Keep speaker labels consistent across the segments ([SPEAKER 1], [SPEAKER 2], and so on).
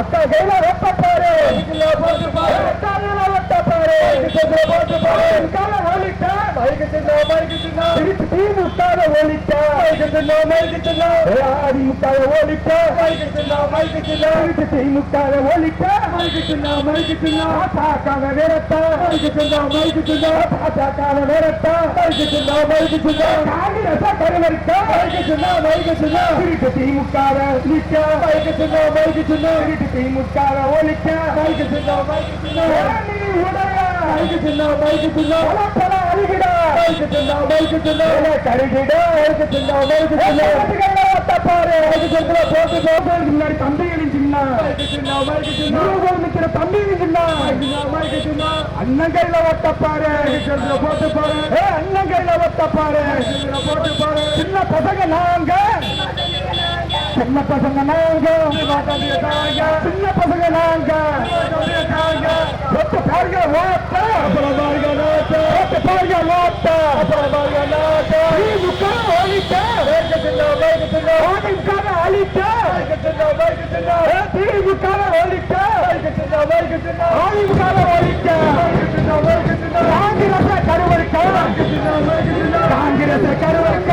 [SPEAKER 1] அக்கா கையில வெட்ட பாரு போட்டு பாரு. வெட்ட பாரு போட்டு பாரு. ஓலிட்ட மைக்கு சின்ன மைக்கு சின்ன திருப்பி தீ முட்டாத ஓலிட்ட மைக்கு சின்ன மைக்கு சின்ன ஆடி முட்டாத ஓலிட்ட மைக்கு சின்ன மைக்கு சின்ன திருப்பி தீ முட்டாத ஓலிட்ட மைக்கு சின்ன மைக்கு சின்ன பாக்காத வேறத்த. மைக்கு சின்ன மைக்கு சின்ன பாக்காத வேறத்த. மைக்கு சின்ன மைக்கு சின்ன காங்கிரஸ் கருவரிக்க மைக்கு சின்ன மைக்கு சின்ன. திருப்பி தீ முட்டாத நிக்க மைக்கு சின்ன மைக்கு சின்ன. திருப்பி தீ முட்டாத ஓலிக்க மைக்கு சின்ன. மைக்கு சின்ன மைக்கு சின்ன மைக்கு சின்ன. பல அழுகிட. மைக்கு சின்ன மைக்கு சின்ன. கருகிட? மைக்கு சின்ன மைக்கு சின்ன. தப்பாரு மைக்கு சின்ன போட்டு போட்டு. முன்னாடி தம்பிகளின் சின்ன நிக்கிற தம்பிகளின் அண்ணன் கையில ஒட்டப்பாரு போட்டு பாரு. அண்ணன் கையில ஒட்டப்பாரு போட்டு பாரு. சின்ன பசங்க நாங்க. சின்ன பசங்க நாங்க. சின்ன பசங்க நாங்க. ஒத்த பாருங்க ஓட்ட அப்புறம் பாருங்க நாட்ட ஒத்த பாருங்க நோட்ட அப்புறம் பாருங்க நாட்ட திமுக ஒழித்த வேக சின்ன வேக சின்ன அதிமுக அழித்த. திமுக ஒழித்த காங்கிரஸ் கருவறுக்க. காங்கிரஸ் கருவறுக்க.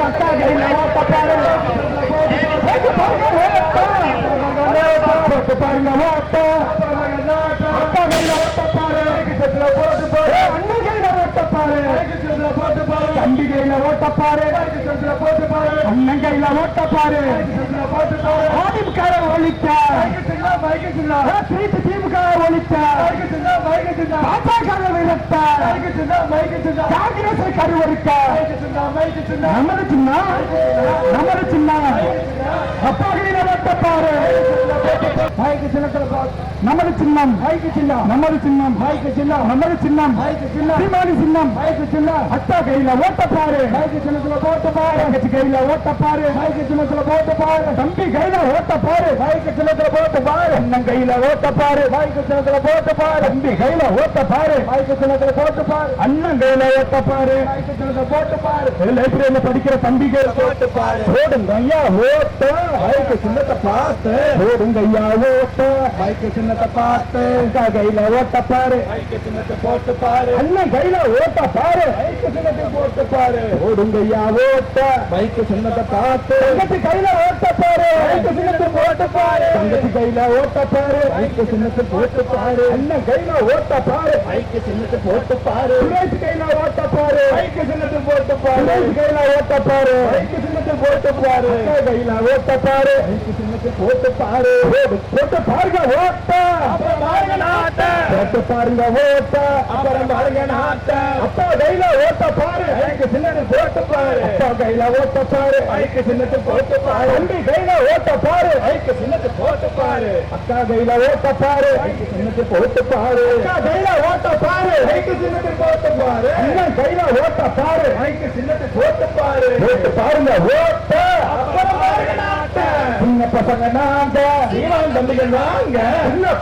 [SPEAKER 1] அக்கா கையில ஓட்ட கையில அண்ணன் கையில ஓட்ட பாரு போட்டு திமுக ஒழிக்க பாஜக விரட்ட காங்கிரஸ் கருவறுக்க நமது சின்ன நமது சின்ன. அப்பா கையில ஓட்ட பாரு நமது சின்னம். மைக்கு சின்னம் நமது சின்னம். மைக்கு சின்னம் நமது சின்னம். மைக்கு சின்னம் சின்னம் மைக்கு சின்னம் அத்தா கையில ஓட்டப்பாரு. பாரு சின்னத்துல போட்டு பாரு. தங்கச்சி கையில ஓட்ட பாரு. மைக்கு சின்னத்துல போட்டு பாரு. தம்பி கையில ஓட்ட பாரு. மைக்கு சின்னத்துல போட்டு பாரு. அண்ணன் கையில ஓட்ட பாரு. மைக்கு சின்னத்துல போட்டு பாரு. தம்பி கையில ஓட்ட பாரு. மைக்கு சின்னத்துல போட்டு பாரு. அண்ணன் கையில ஓட்ட பாரு. மைக்கு சின்னத்துல போட்டு பாரு. லைப்ரரியில படிக்கிற தம்பிகள் போட்டு பாரு. போடுங்க ஐயா ஓட்ட. மைக்கு சின்னத்தை பார்த்து. போடுங்க ஐயா ஓட்ட. மைக்கு சின்னத்தை பார்த்து. அக்கா கையில ஓட்ட பாரு. மைக்கு சின்னத்தை போட்டு பாரு. அண்ணன் கையில ஓட்ட பாரு. மைக்கு சின்னத்தை போட்டு பாரு. ஓடுங்க ஐயா ஓட்ட மைக்கு சின்னத்தை பார்த்து. தங்கச்சி கையில ஓட்ட பாரு மைக்கு சின்னத்தை போட்டு பாரு தங்கச்சி கையில ஓட்ட பாரு மைக்கு சின்னத்தை போட்டு பாரு அண்ணன் கையில ஓட்ட பாரு மைக்கு சின்னத்தை போட்டு பாரு சுரேஷ் கையில ஓட்ட பாரு மைக்கு சின்னத்தை போட்டு பாரு சுரேஷ் கையில ஓட்ட பாரு மைக்கு சின்னத்தை போட்டு பாரு கையில ஓட்ட பாரு மைக்கு சின்னத்தை போட்டு பாரு போட்டு பாருங்க ஓட்ட. அப்புறம் பாருங்க நாட்ட. போட்டு பாருங்க ஓட்ட. அப்புறம் பாருங்க நாட்ட. அப்பா கையில ஓட்ட பாரு சின்னத்தை போட்டு பாரு அப்பா கையில ஓட்ட பாரு மைக்கு சின்னத்தை போட்டு பாரு தம்பி கையில ஓட்ட பாரு மைக்கு சின்னத்தை போட்டு பாரு அக்கா கையில ஓட்ட பாரு மைக்கு சின்னத்தை போட்டு பாரு அக்கா கையில ஓட்ட பாரு மைக்கு சின்னத்தை போட்டு பாரு அண்ணன் கையில ஓட்ட பாரு மைக்கு சின்னத்தை போட்டு பாரு போட்டு பாருங்க ஓட்ட. அப்புறம் பாருங்க நாட்ட. சின்ன பசங்க நாங்க. சின்ன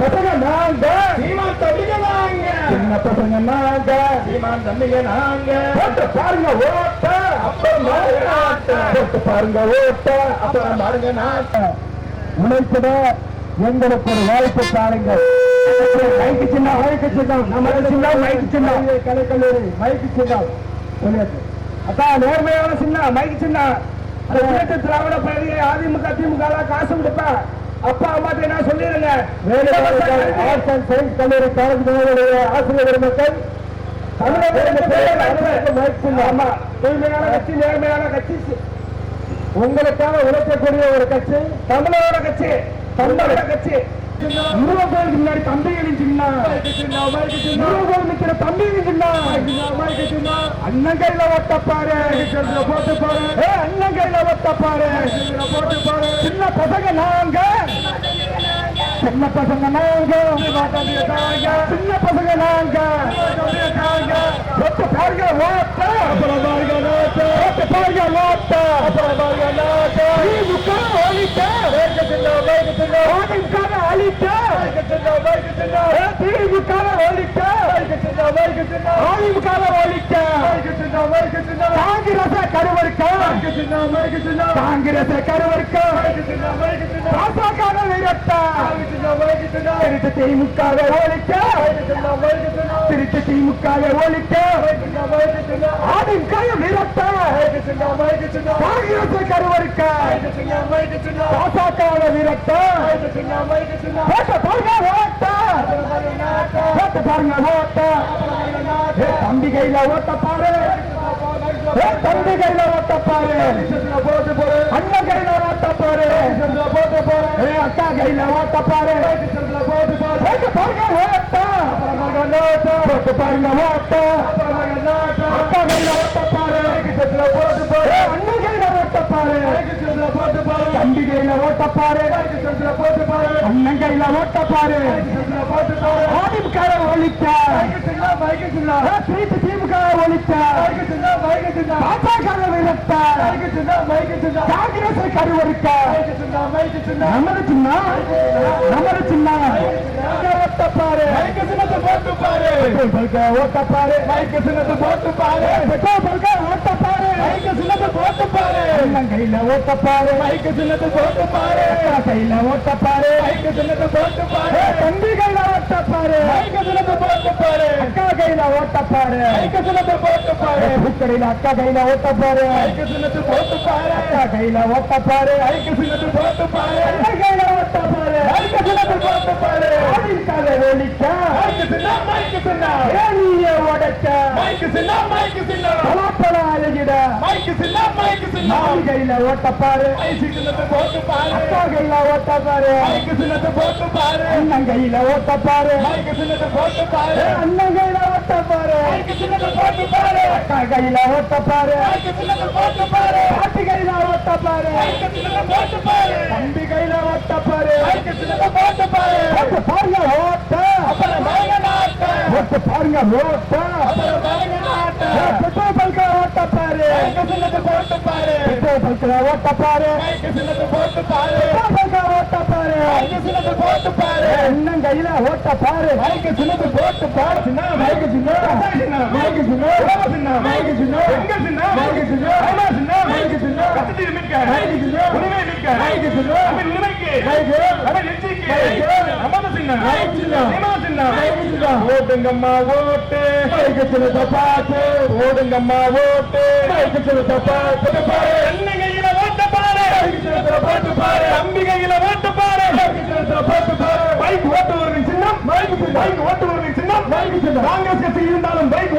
[SPEAKER 1] பசங்க சின்ன பசங்க நாங்க. சீமான் தம்பிங்க நாங்க போட்டு பாருங்க ஓட்ட அப்புறம் போட்டு பாருங்க ஓட்ட. அப்புறம் பாருங்க நாட்ட. உழைப்பத எங்களுக்கு ஒரு வாய்ப்பு தாருங்கள் மைக்கு சின்ன மைக்கு சின்னம் நம்ம சின்ன மைக்கு சின்ன. கலைக்கல்லூரி மைக்கு சின்னம் சொல்லியாச்சு. அக்கா நேர்மையான சின்ன மைக்கு சின்ன. திராவிட பகுதியை அதிமுக திமுக காசு கொடுப்பா. அப்பா அம்மாட்ட என்ன சொல்லிடுங்க ஆர்ட்ஸ் அண்ட் சயின்ஸ் கல்லூரி காலேஜ் ஆசிரியர் பெருமக்கள். உங்களுக்காக உழைக்கக்கூடிய ஒரு கட்சி. தமிழோட கட்சி. தமிழோட கட்சி. இருபது முன்னாடி தம்பிகளின் சின்ன. இருபது பேர் நிக்கிற தம்பிகளின் சின்ன. அண்ணன் கையில ஒட்டப்பாரு போட்டு பாரு. ஏ அண்ணன் கையில ஒட்டப்பாரு போட்டு பாரு. சின்ன பசங்க நாங்க. சின்ன பசங்க நாங்க. சின்ன பசங்க நாங்க. ஒத்த பாருங்க ஓட்ட அப்புறம் பாருங்க நாட்ட ஒத்த. பாருங்க நோட்ட அப்புறம் பாருங்க நோட்ட திமுக ஒழிக்க அதிமுக அழிக்க திமுக ஒழிக்க அதிமுக ஒழிக்க காங்கிரச கருவறுக்க காங்கிரச கருவறுக்க விரட்ட திருட்டு திமுக ஒழிக்க திருட்டு திமுக ஒழிக்க அதிமுக விரட்ட காங்கிரச கருவறுக்க பாசக விரட்ட ஓட்ட பாருங்க ஓட்ட ஓட்ட பாருங்க ஓட்ட தம்பி கையில ஓட்ட பாரு. தம்பி கையில ஓட்ட பாரு. அண்ணன் கையில ஓட்ட பாரு ஏ, அக்கா கையில ஓட்ட பாரு ஓட்ட பாருங்க ஓட்ட ஓட்ட பாருங்க ஓட்ட அக்கா கையில ஓட்ட பாரு ஏ, அண்ணன் கையில ஓட்ட பாரு. தம்பி கையில ஓட்ட பாரு அண்ணன் கையில ஓட்ட பாரு அதிமுக ஒழிக்க திருச்சி திமுக ஒழிக்க பாஜக விரட்ட காங்கிரஸ் கருவறுக்க நமது சின்ன. நமது சின்ன ஓட்ட பாரு போட்டு பாரு ஓட்ட பாரு போட்டு பாரு பெட்ரோல் பல்க ஓட்ட பாரு போட்டு பாரு அண்ணன் கையில ஓட்ட பாரு போட்டு பாரு அக்கா கையில ஓட்ட பாரு போட்டு பாரு தம்பி கையில ஓட்ட பாரு போட்டு பாரு அக்கா கையில ஓட்ட பாரு போட்டு பாரு பூக்கடையில அக்கா கையில போட்டு பாரு அக்கா கையில ஓட்ட பாரு போட்டு பாரு அண்ணன் கையில ஓட்ட பாரு போட்டு பாரு பலாப்பழ அழகிட கையில ஓட்ட பாரு அக்கா கையில ஓட்ட பாரு அண்ணன் கையில ஓட்ட பாரு அண்ணன் கையில ஓட்ட பாரு அக்கா கையில ஓட்ட பாரு பாட்டி கையில ஓட்ட பாரு தம்பி கையில ஓட்ட பாரு ஓட்ட பாருங்க ஓட்ட. ஓட்ட பாருங்க ஓட்ட. பெட்ரோல் பல்க ஓட்ட பாரு பாரு பெட்ரோல் பல்க ஓட்ட பாரு ஏ, அண்ணன் கையில ஓட்ட பாரு போட்டு பாரு சின்ன மைக்கு சின்ன மைக்கு சின்ன மைக்கு சின்ன மைக்கு சின்ன மைக்கு சின்ன மைக்கு சின்ன மைக்கு சின்ன
[SPEAKER 2] ஓட்டுங்கம்மா ஓட்டு
[SPEAKER 1] மைக்கு பார்த்து
[SPEAKER 2] ஓடுங்கம்மா ஓட்டு
[SPEAKER 1] மைக்கு பார்த்து பாரு
[SPEAKER 2] அண்ணன் கையில ஓட்ட பாரு
[SPEAKER 1] போட்டு பாரு
[SPEAKER 2] தம்பி கையில ஓட்ட பாரு
[SPEAKER 1] போட்டு பாரு
[SPEAKER 2] பைக் ஓட்டுவரின் சின்னம்
[SPEAKER 1] மைக்கு சின்ன
[SPEAKER 2] பைக் சின்னம் காங்கிரஸ் இருந்தாலும் பைக்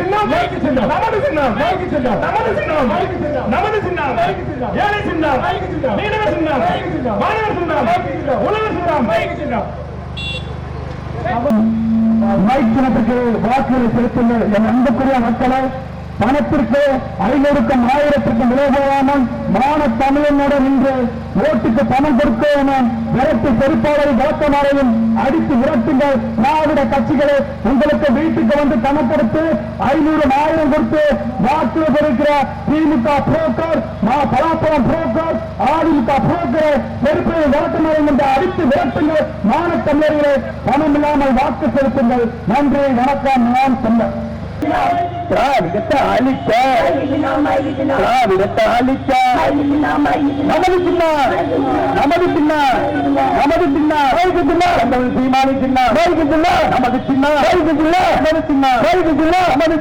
[SPEAKER 2] சின்னம்
[SPEAKER 1] சின்னம்
[SPEAKER 2] நமது சின்னம்
[SPEAKER 1] மைக்கு சின்னம்
[SPEAKER 2] நமது சின்னம்
[SPEAKER 1] மைக்கு சின்னம்.
[SPEAKER 2] நமது சின்னம்
[SPEAKER 1] மைக்கு சின்னம்.
[SPEAKER 2] ஏழை சின்னம்
[SPEAKER 1] மைக்கு சின்னம்.
[SPEAKER 2] மீனவ சின்னம்
[SPEAKER 1] மைக்கு சின்னம்.
[SPEAKER 2] மாணவர் சின்னம்
[SPEAKER 1] மைக்கு சின்னம்.
[SPEAKER 2] உலக சின்னம்
[SPEAKER 1] மைக்கு சின்னம் மைக் சின்னத்துக்கு வாக்குகளை செலுத்துள்ள என் அன்புக்குரிய மக்களை பணத்திற்கு ஐநூறுக்கும் ஆயிரத்திற்கும் விளைவாமல் மான தமிழனுடன் நின்று ஓட்டுக்கு பணம் கொடுத்தோம் விரட்டு பொறுப்பாளரை விளக்கமாறையும் அடித்து விரட்டுங்கள். திராவிட கட்சிகளை உங்களுக்கு வீட்டுக்கு வந்து பணம் கொடுத்து ஐநூறு ஆயிரம் கொடுத்து வாக்கு கொடுக்கிற திமுக புரோக்கர் மா பலாப்பழம் புரோக்கர் அதிமுக புரோக்கர் செருப்பை விளக்கமாறையும் என்று அடித்து விரட்டுங்கள். மான தமிழர்களை பணம் இல்லாமல் வாக்கு செலுத்துங்கள். நன்றி வணக்கம் நான் சொன்னேன் திராவிடத்தை அழிக்க திராவிடத்தை அழிக்க நமது சின்ன நமது சின்ன நமது சின்ன வயது சின்ன நமது சீமானி சின்ன வயது சின்ன நமது சின்ன வயது சின்ன நமது வயது நமது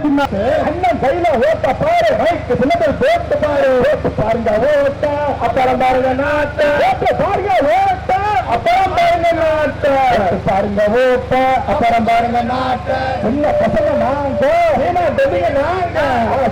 [SPEAKER 1] அண்ணன் கையில ஓட்ட. பாரு வயக்கு போட்டு பாரு ஓட்டு பாருங்க ஓட்ட அப்புறம் பாருங்க ஓட்ட பாருங்க ஓட்ட. அப்புறம் பாருங்க நாட்டு. ஓட்ட பாருங்க ஓட்ட அப்புறம் பாருங்க நாட்ட. சின்ன பசங்க நாங்க. ஏன்னா தம்பிங்க நாங்க.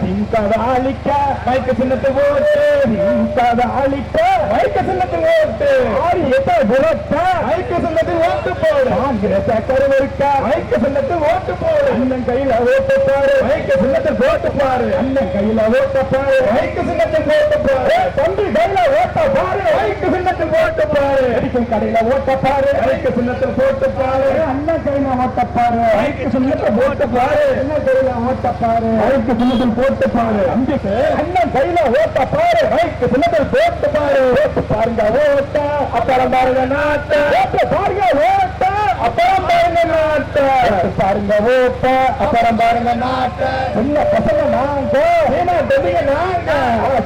[SPEAKER 1] திமுக அழிக்க. மைக்க சின்னத்து ஓட்டு. திமுக அழிக்க. மைக்க சின்னத்து ஓட்டு. ஆறு எட்ட புரட்ட மைக்க சின்னத்து ஓட்டு போடு. காங்கிரஸ் கருவருக்க மைக்க சின்னத்து ஓட்டு போடு. அண்ணன் கையில ஓட்டு பாரு. மைக்க சின்னத்தை போட்டு பாரு. அண்ணன் கையில ஓட்ட பாரு. மைக்க சின்னத்தை போட்டு பாரு. தம்பி கையில ஓட்ட பாரு. மைக்க சின்னத்தை போட்டு பாரு. அடிக்கும் கடையில ஓட்ட பாரு மைக்க சின்னத்தை போட்டு பாரு அண்ணன் கையில ஓட்ட பாரு மைக்க சின்னத்தை போட்டு பாரு அண்ணன் கையில ஓட்ட பாரு மைக்க சின்னத்தில் போட்டு பாரு அம்பிக்கு அண்ணன் கையில ஓட்ட பாரு மைக்க சின்னத்தில் போட்டு பாரு ஓட்டு பாருங்க ஓட்ட. அப்புறம் பாருங்க நாட்ட. ஓட்டு பாருங்க ஓட்ட. அப்புறம் பாருங்க நாட்ட. ஓட்டு பாருங்க ஓட்ட அப்புறம் பாருங்க நாட்ட. சின்ன பசங்க நாங்க? ஏன்னா தம்பிங்க நாங்க.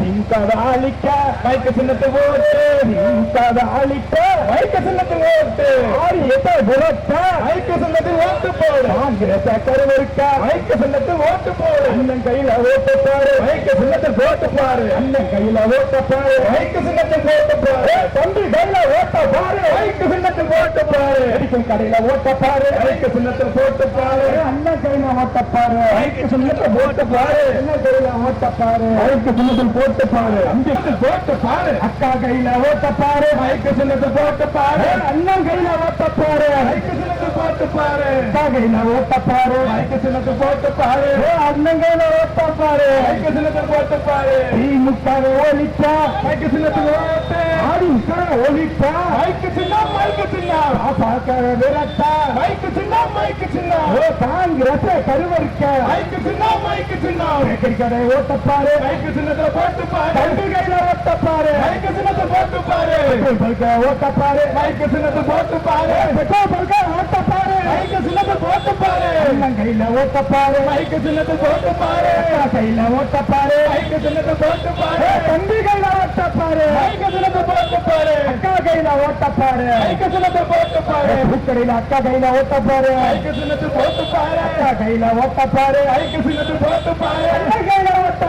[SPEAKER 1] திமுக அழிக்க மைக்க சின்னத்தை ஓட்டு. திமுக அழிக்க மைக்க சின்னத்தை ஓட்டு. ஆறு எட்ட புரட்ட மைக்க சின்னத்தை ஓட்டு போடு. காங்கிரஸ் கருவருக்க மைக்க சின்னத்தை ஓட்டு போடு. அண்ணன் கையில ஓட்டு பாரு. மைக்க சின்னத்தை போட்டு பாரு. அண்ணன் கையில ஓட்ட பாரு. மைக்க சின்னத்தை போட்டு பாரு. தம்பி கையில ஓட்ட பாரு. மைக்க சின்னத்தை போட்டு பாரு. அடிக்கும் கடையில ஓட்ட பாரு மைக்க சின்னத்தை போட்டு பாரு அண்ணன் கையில ஓட்ட பாரு மைக்க சின்னத்தை போட்டு பாரு அண்ணன் கையில ஓட்ட பாரு மைக்க சின்னத்தில் போட்டு பாரு அம்பிக்கு போட்டு பாரு அக்கா கையில ஓட்ட பாரு மைக்க சின்னத்தை போட்டு பாரு அண்ணன் கையில ஓட்ட பாரு மைக்க சின்னத்தை போட்டு பாரு அக்கா கையில ஓட்ட பாரு மைக்க சின்னத்தை போட்டு பாரு அண்ணன் கையில ஓட்ட பாரு மைக்க சின்னத்தை போட்டு பாரு திமுக ஒழிச்சா மைக்க சின்னத்தை ஓட்டு அதிமுக ஒழிச்சா மைக்க சின்னம் மைக்க சின்னம். பாக்க விரட்டா மைக்க சின்னம் மைக்க சின்னம். ஓ காங்கிரஸ் கருவருக்க மைக்க சின்னம் மைக்க சின்னம். கடை ஓட்ட பாரு மைக்க சின்னத்தை போட்டு பாரு தம்பி கையில ஓட்ட பாரு மைக்க சின்னத்தை போட்டு பாரு பல்க ஓட்ட பாரு மைக்க சின்னத்தை போட்டு பாரு பெட்ரோல் பல்க ஓட்ட பாரு மைக்க சின்னத்தை போட்டு பாரு அண்ணன் கையில ஓட்ட பாரு மைக்க சின்னத்தை போட்டு பாரு கையில ஓட்ட பாரு மைக்க சின்னத்தை போட்டு பாரு தம்பி கையில ஓட்ட பாரு மைக்க சின்னத்தை போட்டு பாரு அக்கா கையில ஓட்ட பாரு மைக்க சின்னத்தை போட்டு பாரு பூக்கடையில அக்கா கையில ஓட்ட பாரு மைக்க சின்னத்தை போட்டு பாரு அக்கா கையில ஓட்ட பாரு மைக்க சின்னத்தை போட்டு பாரு அண்ணன் கையில ஓட்ட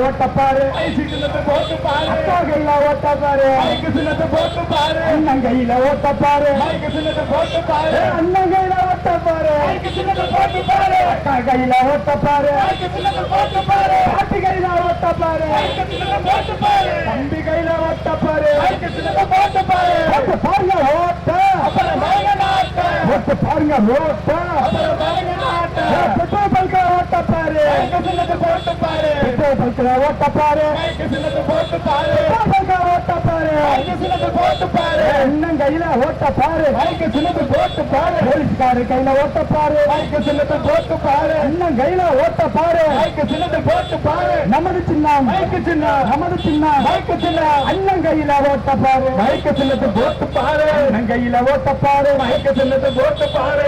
[SPEAKER 1] ஓட்டப்பாரு மைக்க சின்னத்தை கையில ஓட்ட பாரு கையில ஓட்ட அண்ணன் கையில ஓட்ட ஓட்ட பாரு. போட்டு பாரு. அக்கா கையில ஓட்ட பாரு. போட்டு பாரு. பாட்டி கையில ஓட்ட பாரு. போட்டு பாரு. தம்பி கையில ஓட்ட பாரு. போட்டு பாரு. ஓட்டு பாருங்க ஓட்ட. அப்புறம் ஓட்டு பாருங்க ஓட்ட. அப்புறம் பாருங்க நாட்ட பெட்ரோல் பல்க ஓட்ட பாரு மைக்க சின்னத்தை போட்டு பாரு பெட்ரோல் பல்க ஓட்ட பாரு மைக்க சின்னத்தை போட்டு பாரு பெட்ரோல் பல்க ஓட்ட பாரு மைக்க சின்னத்தை போட்டு பாரு அண்ணன் கையில ஓட்ட பாரு மைக்க சின்னத்தை போட்டு பாரு போலீஸ்காரு கையில ஓட்ட பாரு மைக்க சின்னத்தை போட்டு பாரு அண்ணன் கையில ஓட்ட பாரு மைக்க சின்னத்தை போட்டு பாரு நமது சின்னம் மைக்க சின்னம் நமது சின்னம் மைக்க சின்னம் அண்ணன் கையில ஓட்ட பாரு மைக்க சின்னத்தை போட்டு பாரு அண்ணன் கையில ஓட்ட பாரு மைக்க சின்னத்தை போட்டு பாரு